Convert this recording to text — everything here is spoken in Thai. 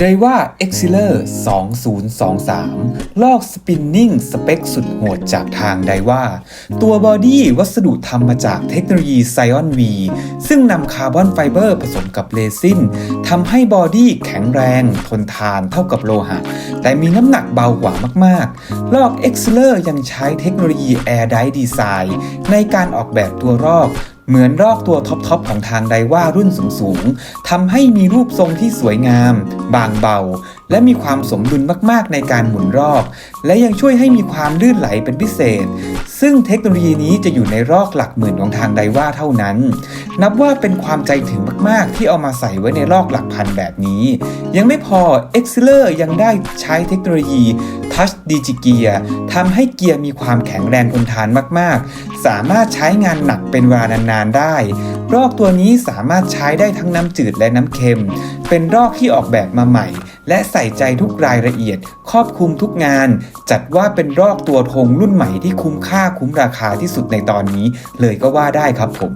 ไดว่า e x c e l e r 2023 ลอกสปินนิ่งสเปคสุดโหดจากทางไดว่า ตัวบอดี้วัสดุทำมาจากเทคโนโลยี Scion V ซึ่งนำคาร์บอนไฟเบอร์ผสมกับเรซินทำให้บอดี้แข็งแรง ทนทานเท่ากับโลหะ แต่มีน้ำหนักเบากว่ามาก ๆ ลอก e x c e l e r ยังใช้เทคโนโลยี Air Dye Design ในการออกแบบตัวรอกเหมือนรอกตัวท็อปๆของทางไดว่ารุ่นสูงๆทำให้มีรูปทรงที่สวยงาม บางเบา และมีความสมดุลมากๆในการหมุนรอบ และยังช่วยให้มีความลื่นไหลเป็นพิเศษซึ่งเทคโนโลยีนี้จะอยู่ในรอกหลักหมื่นของทางไดว่าเท่านั้น นับว่าเป็นความใจถึงมากๆ ที่เอามาใส่ไว้ในรอกหลักพันแบบนี้ ยังไม่พอ e x c e l e r ยังได้ใช้เทคโนโลยี Touch Digi Gear ทำให้เกียร์มีความแข็งแรงทนทานมากๆ สามารถใช้งานหนักเป็นเวลานานๆได้ รอกตัวนี้สามารถใช้ได้ทั้งน้ำจืดและน้ำเค็ม เป็นรอกที่ออกแบบมาใหม่ และใส่ใจทุกรายละเอียด ครอบคลุมทุกงาน จัดว่าเป็นรอกตัวธงรุ่นใหม่ที่คุ้มค่าคุ้มราคาที่สุดในตอนนี้ เลยก็ว่าได้ครับผม